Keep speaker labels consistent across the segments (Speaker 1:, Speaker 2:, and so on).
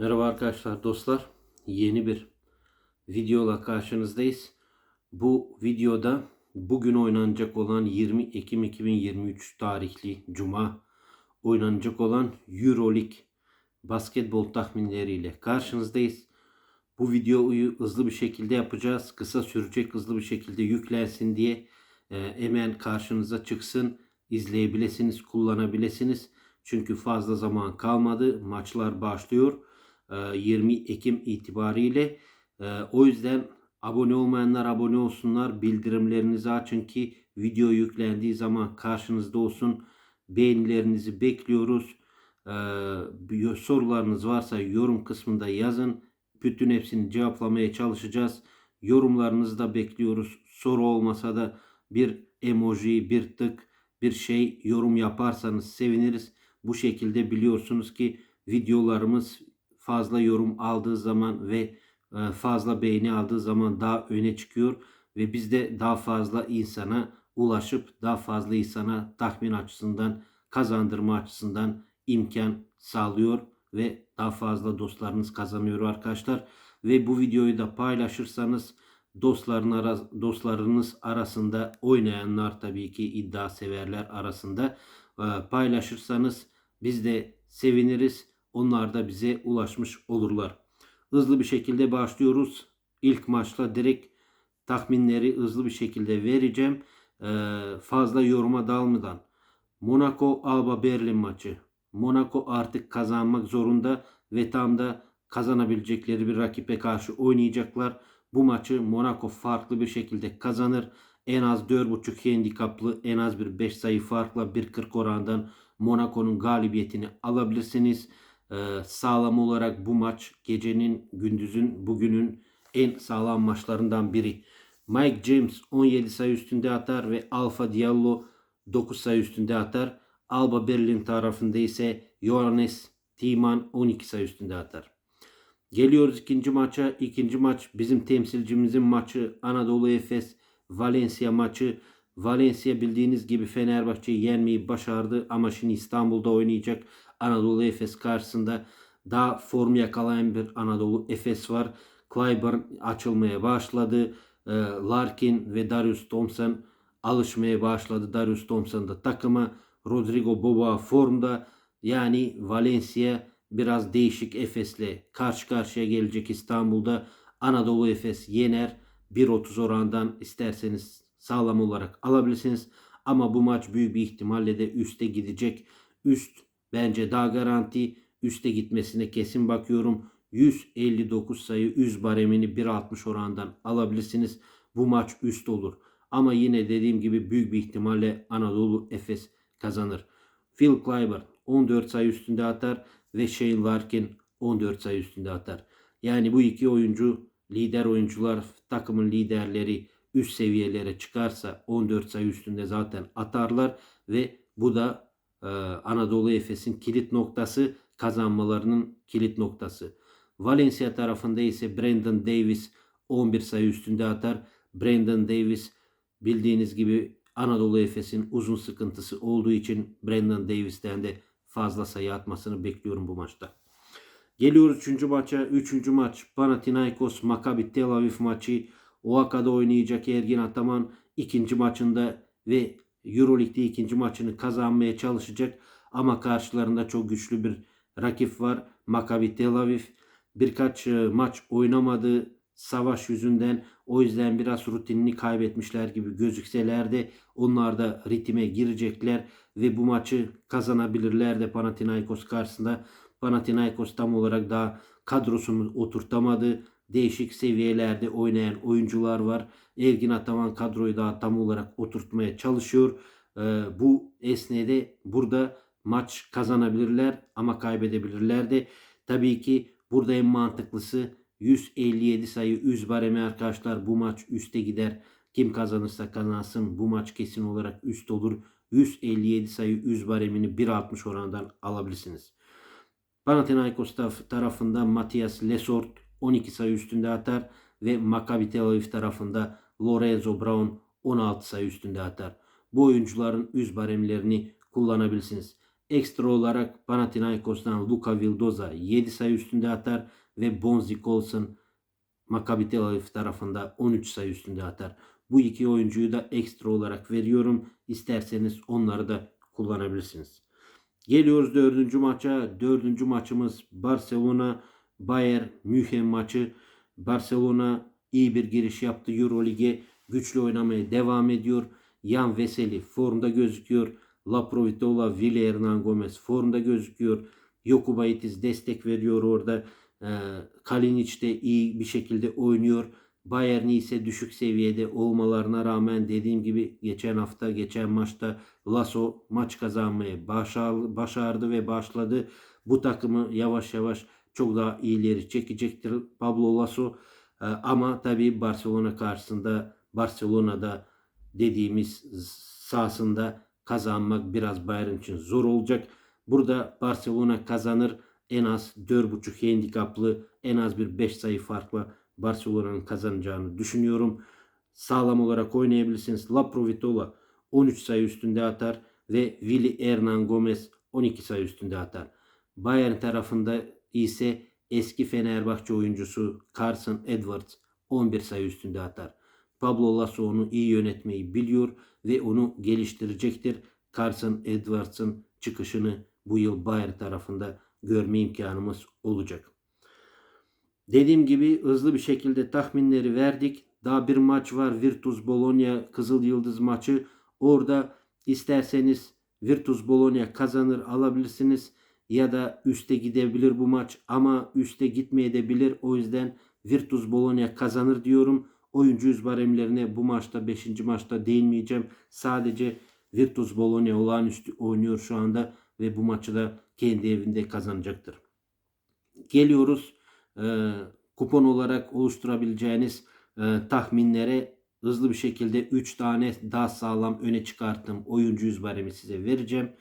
Speaker 1: Merhaba arkadaşlar dostlar. Yeni bir videola karşınızdayız. Bu videoda bugün oynanacak olan 20 Ekim 2023 tarihli Cuma oynanacak olan Euroleague basketbol tahminleriyle karşınızdayız. Bu videoyu hızlı bir şekilde yapacağız. Kısa sürecek hızlı bir şekilde yüklensin diye e, hemen karşınıza çıksın. izleyebilirsiniz, kullanabilirsiniz. Çünkü fazla zaman kalmadı. Maçlar başlıyor. E, 20 Ekim itibariyle. O yüzden abone olmayanlar abone olsunlar. Bildirimlerinizi açın ki video yüklendiği zaman karşınızda olsun. Beğenilerinizi bekliyoruz. Sorularınız varsa yorum kısmında yazın. Bütün hepsini cevaplamaya çalışacağız. Yorumlarınızı da bekliyoruz. Soru olmasa da bir emoji, bir tık, bir şey yorum yaparsanız seviniriz. Bu şekilde biliyorsunuz ki videolarımız fazla yorum aldığı zaman ve e, fazla beğeni aldığı zaman daha öne çıkıyor ve biz de daha fazla insana ulaşıp daha fazla insana tahmin açısından kazandırma açısından imkan sağlıyor ve daha fazla dostlarınız kazanıyor arkadaşlar. Ve bu videoyu da paylaşırsanız dostların ara, dostlarınız arasında oynayanlar tabii ki iddia severler arasında e, paylaşırsanız biz de seviniriz. Onlar da bize ulaşmış olurlar. Hızlı bir şekilde başlıyoruz. İlk maçla direkt tahminleri hızlı bir şekilde vereceğim. E, fazla yoruma dalmadan. Monaco Alba Berlin maçı. Monaco artık kazanmak zorunda ve tam da kazanabilecekleri bir rakibe karşı oynayacaklar. Bu maçı Monaco farklı bir şekilde kazanır. En az 4.5 handikaplı en az bir 5 sayı farkla 1.40 orandan Monaco'nun galibiyetini alabilirsiniz. Ee, sağlam olarak bu maç gecenin, gündüzün, bugünün en sağlam maçlarından biri. Mike James 17 sayı üstünde atar ve Alfa Diallo 9 sayı üstünde atar. Alba Berlin tarafında ise Johannes Timan 12 sayı üstünde atar. Geliyoruz ikinci maça. İkinci maç bizim temsilcimizin maçı Anadolu Efes Valencia maçı. Valencia bildiğiniz gibi Fenerbahçe'yi yenmeyi başardı ama şimdi İstanbul'da oynayacak Anadolu Efes karşısında daha form yakalayan bir Anadolu Efes var. Clyburn açılmaya başladı. Ee, Larkin ve Darius Thompson alışmaya başladı. Darius Thompson da takıma. Rodrigo Boba formda. Yani Valencia biraz değişik Efes'le karşı karşıya gelecek İstanbul'da. Anadolu Efes yener. 1.30 orandan isterseniz sağlam olarak alabilirsiniz. Ama bu maç büyük bir ihtimalle de üste gidecek. Üst bence daha garanti. Üste gitmesine kesin bakıyorum. 159 sayı 100 baremini 1.60 orandan alabilirsiniz. Bu maç üst olur. Ama yine dediğim gibi büyük bir ihtimalle Anadolu Efes kazanır. Phil Clyburn 14 sayı üstünde atar ve Shane Larkin 14 sayı üstünde atar. Yani bu iki oyuncu lider oyuncular takımın liderleri üst seviyelere çıkarsa 14 sayı üstünde zaten atarlar ve bu da Anadolu Efes'in kilit noktası kazanmalarının kilit noktası. Valencia tarafında ise Brandon Davis 11 sayı üstünde atar. Brandon Davis bildiğiniz gibi Anadolu Efes'in uzun sıkıntısı olduğu için Brandon Davis'ten de fazla sayı atmasını bekliyorum bu maçta. Geliyoruz 3. maça. 3. maç Panathinaikos Maccabi Tel Aviv maçı. Oaka'da oynayacak Ergin Ataman ikinci maçında ve Euroleague'de ikinci maçını kazanmaya çalışacak. Ama karşılarında çok güçlü bir rakip var. Maccabi Tel Aviv birkaç e, maç oynamadı savaş yüzünden o yüzden biraz rutinini kaybetmişler gibi gözükseler de onlar da ritme girecekler ve bu maçı kazanabilirler de Panathinaikos karşısında. Panathinaikos tam olarak daha kadrosunu oturtamadı. Değişik seviyelerde oynayan oyuncular var. Ergin Ataman kadroyu daha tam olarak oturtmaya çalışıyor. Ee, bu esnede burada maç kazanabilirler ama kaybedebilirler de. Tabii ki burada en mantıklısı 157 sayı 100 baremi arkadaşlar bu maç üste gider. Kim kazanırsa kazansın bu maç kesin olarak üst olur. 157 sayı 100 baremini 1.60 oranından alabilirsiniz. Panathinaikos tarafında Matias Lesort 12 sayı üstünde atar ve Maccabi Tel Aviv tarafında Lorenzo Brown 16 sayı üstünde atar. Bu oyuncuların üst baremlerini kullanabilirsiniz. Ekstra olarak Panathinaikos'tan Luka Vildoza 7 sayı üstünde atar ve Bonzi Colson Maccabi Tel Aviv tarafında 13 sayı üstünde atar. Bu iki oyuncuyu da ekstra olarak veriyorum. İsterseniz onları da kullanabilirsiniz. Geliyoruz dördüncü maça. Dördüncü maçımız Barcelona Bayern München maçı. Barcelona iyi bir giriş yaptı Eurolig'e. Güçlü oynamaya devam ediyor. Yan Veseli formda gözüküyor. La Provitola, Ville Hernan Gomez formda gözüküyor. Yokubaitis destek veriyor orada. Ee, Kalinic de iyi bir şekilde oynuyor. Bayern ise düşük seviyede olmalarına rağmen dediğim gibi geçen hafta geçen maçta Lasso maç kazanmayı başar, başardı ve başladı. Bu takımı yavaş yavaş çok daha iyileri çekecektir Pablo Lasso. Ee, ama tabii Barcelona karşısında Barcelona'da dediğimiz sahasında kazanmak biraz Bayern için zor olacak. Burada Barcelona kazanır. En az 4.5 handikaplı en az bir 5 sayı farkla Barcelona'nın kazanacağını düşünüyorum. Sağlam olarak oynayabilirsiniz. La Provitola 13 sayı üstünde atar ve Willy Hernan Gomez 12 sayı üstünde atar. Bayern tarafında ise eski Fenerbahçe oyuncusu Carson Edwards 11 sayı üstünde atar. Pablo Lasso onu iyi yönetmeyi biliyor ve onu geliştirecektir. Carson Edwards'ın çıkışını bu yıl Bayern tarafında görme imkanımız olacak. Dediğim gibi hızlı bir şekilde tahminleri verdik. Daha bir maç var. Virtus Bologna Kızıl Yıldız maçı. Orada isterseniz Virtus Bologna kazanır alabilirsiniz. Ya da üste gidebilir bu maç ama üste gitmeyebilir. O yüzden Virtus Bologna kazanır diyorum. Oyuncu yüz bu maçta 5. maçta değinmeyeceğim. Sadece Virtus Bologna olağanüstü oynuyor şu anda ve bu maçı da kendi evinde kazanacaktır. Geliyoruz e, kupon olarak oluşturabileceğiniz e, tahminlere hızlı bir şekilde 3 tane daha sağlam öne çıkarttım oyuncu yüz size vereceğim.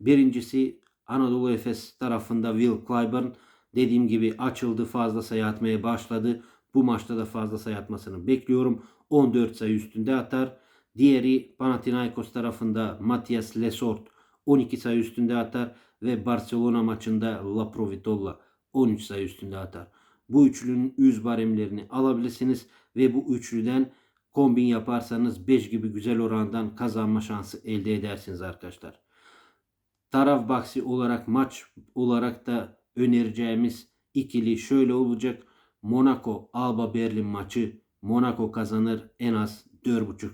Speaker 1: Birincisi Anadolu Efes tarafında Will Clyburn dediğim gibi açıldı fazla sayı atmaya başladı. Bu maçta da fazla sayı atmasını bekliyorum. 14 sayı üstünde atar. Diğeri Panathinaikos tarafında Matias Lesort 12 sayı üstünde atar ve Barcelona maçında La Provitola 13 sayı üstünde atar. Bu üçlünün yüz baremlerini alabilirsiniz ve bu üçlüden kombin yaparsanız 5 gibi güzel orandan kazanma şansı elde edersiniz arkadaşlar. Taraf baksi olarak maç olarak da önereceğimiz ikili şöyle olacak. Monaco Alba Berlin maçı Monaco kazanır en az 4.5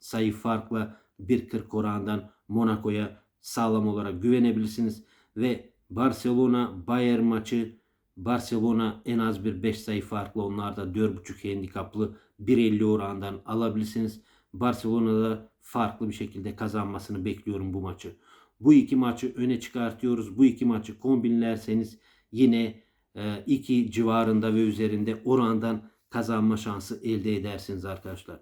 Speaker 1: sayı farkla 1.40 orandan Monaco'ya sağlam olarak güvenebilirsiniz ve Barcelona Bayern maçı Barcelona en az bir 5 sayı farklı onlarda 4.5 handikaplı 1.50 orandan alabilirsiniz. Barcelona'da farklı bir şekilde kazanmasını bekliyorum bu maçı. Bu iki maçı öne çıkartıyoruz. Bu iki maçı kombinlerseniz yine 2 e, civarında ve üzerinde orandan kazanma şansı elde edersiniz arkadaşlar.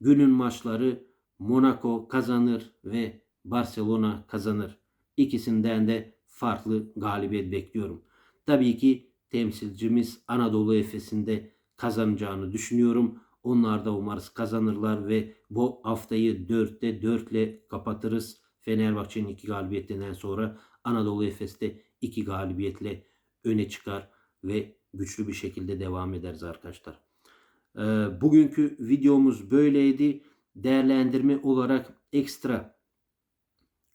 Speaker 1: Günün maçları Monaco kazanır ve Barcelona kazanır. İkisinden de farklı galibiyet bekliyorum. Tabii ki temsilcimiz Anadolu Efes'in de kazanacağını düşünüyorum. Onlar da umarız kazanırlar ve bu haftayı 4'te 4 ile kapatırız. Fenerbahçe'nin 2 galibiyetinden sonra Anadolu Efes'te 2 galibiyetle öne çıkar ve güçlü bir şekilde devam ederiz arkadaşlar. Ee, bugünkü videomuz böyleydi. Değerlendirme olarak ekstra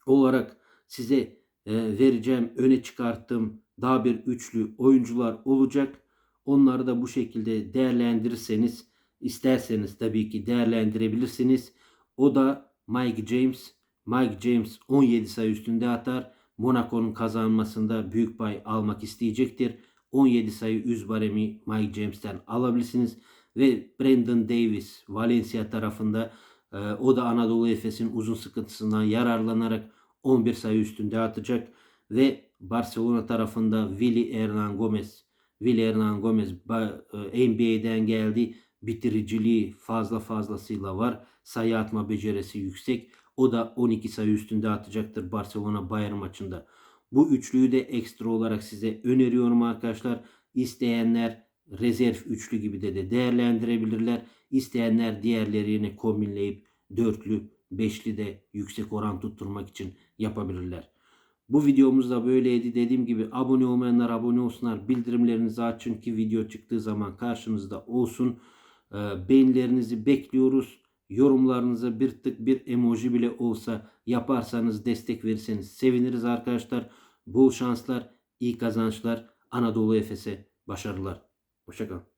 Speaker 1: olarak size e, vereceğim, öne çıkarttığım daha bir üçlü oyuncular olacak. Onları da bu şekilde değerlendirirseniz isterseniz tabii ki değerlendirebilirsiniz. O da Mike James. Mike James 17 sayı üstünde atar. Monaco'nun kazanmasında büyük pay almak isteyecektir. 17 sayı 100 baremi Mike James'ten alabilirsiniz. Ve Brandon Davis Valencia tarafında e, o da Anadolu Efes'in uzun sıkıntısından yararlanarak 11 sayı üstünde atacak. Ve Barcelona tarafında Willy Hernan Gomez. Willy Hernan Gomez e, NBA'den geldi. Bitiriciliği fazla fazlasıyla var. Sayı atma becerisi yüksek. O da 12 sayı üstünde atacaktır Barcelona Bayern maçında. Bu üçlüyü de ekstra olarak size öneriyorum arkadaşlar. İsteyenler rezerv üçlü gibi de, de değerlendirebilirler. İsteyenler diğerlerini kombinleyip dörtlü, beşli de yüksek oran tutturmak için yapabilirler. Bu videomuz da böyleydi. Dediğim gibi abone olmayanlar abone olsunlar. Bildirimlerinizi açın ki video çıktığı zaman karşınızda olsun. Ee, beğenilerinizi bekliyoruz. Yorumlarınıza bir tık bir emoji bile olsa yaparsanız destek verirseniz seviniriz arkadaşlar. Bol şanslar, iyi kazançlar. Anadolu Efes'e başarılar. Hoşçakalın.